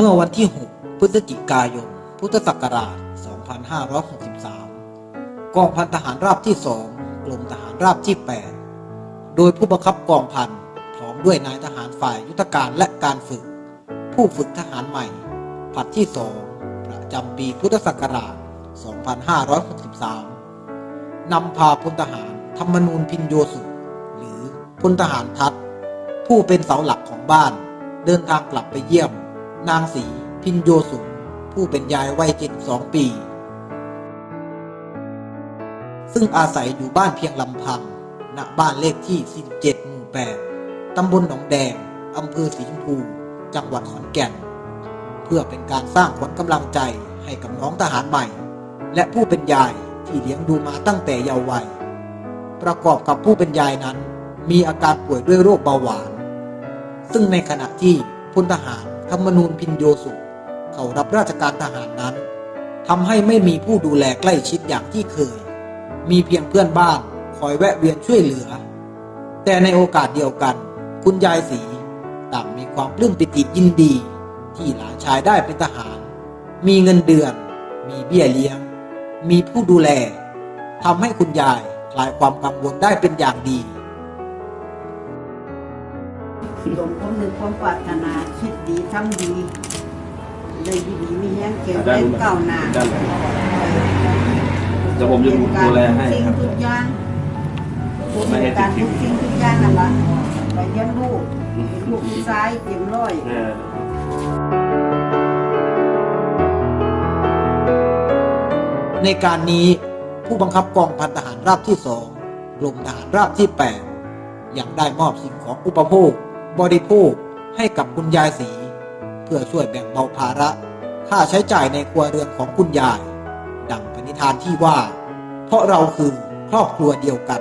เมื่อวันที่ 6 พฤศจิกายน พุทธศักราช 2563 กองพันทหารราบที่ 2 กรมทหารราบที่ 8 โดยผู้บังคับกองพันพร้อมด้วยนายทหารฝ่ายยุทธการและการฝึก ผู้ฝึกทหารใหม่ ผัดที่ 2 ประจำปีพุทธศักราช 2563 นำพาพลทหารธรรมนูญพินโยสุหรือพลทหารทัศผู้เป็นเสาหลักของบ้าน เดินทางกลับไปเยี่ยม นางสีพินโยสุผู้เป็นยายวัย72ปี ซึ่งอาศัยอยู่บ้านเพียงลำพัง ณ บ้านเลขที่47หมู่ 8 ตำบลหนองแดง อำเภอสีชมพู จังหวัดขอนแก่น เพื่อเป็นการสร้างขวัญกำลังใจให้กับน้องทหารใหม่ และผู้เป็นยายที่เลี้ยงดูมาตั้งแต่เยาว์วัย ประกอบกับผู้เป็นยายนั้น มีอาการป่วยด้วยโรคเบาหวาน ซึ่งในขณะที่พลทหาร ธรรมนูญพินโยสุเขารับราชการทหารนั้นทำให้ไม่มีผู้ดูแลใกล้ชิดอย่างที่เคย มีเพียงเพื่อนบ้านคอยแวะเวียนช่วยเหลือ แต่ในโอกาสเดียวกัน คุณยายสีต่างมีความปลื้มปิติยินดี ที่หลานชายได้เป็นทหาร มีเงินเดือน มีเบี้ยเลี้ยง มีผู้ดูแลทำให้คุณยายคลายความกังวลได้เป็นอย่างดีสมความนึกความปรารถนาคิด ทำดีเลยดีดีมีแห้งเก็บด้าเล่นนนู้นเก้าวหน้าด้านไหนเดี๋ยวผมจะดูแลให้สิ่งครับทุกอย่างผู้ไม่ให้จัดติการดทุทิ้กงสิ่งทุกอย่างนั่นละไปเลี้ยงลูกลูกผู้ชายเต็มร้อยเออในการนี้ผู้บังคับกองพันทหารราบที่สองกรมทหารราบที่8ยังได้มอบสิ่งของอุปโภค บริโภคให้กับคุณยายสี เพื่อช่วยแบ่งเบาภาระ ค่าใช้จ่ายในครัวเรือนของคุณยาย ดังปณิธานที่ว่า เพราะเราคือครอบครัวเดียวกัน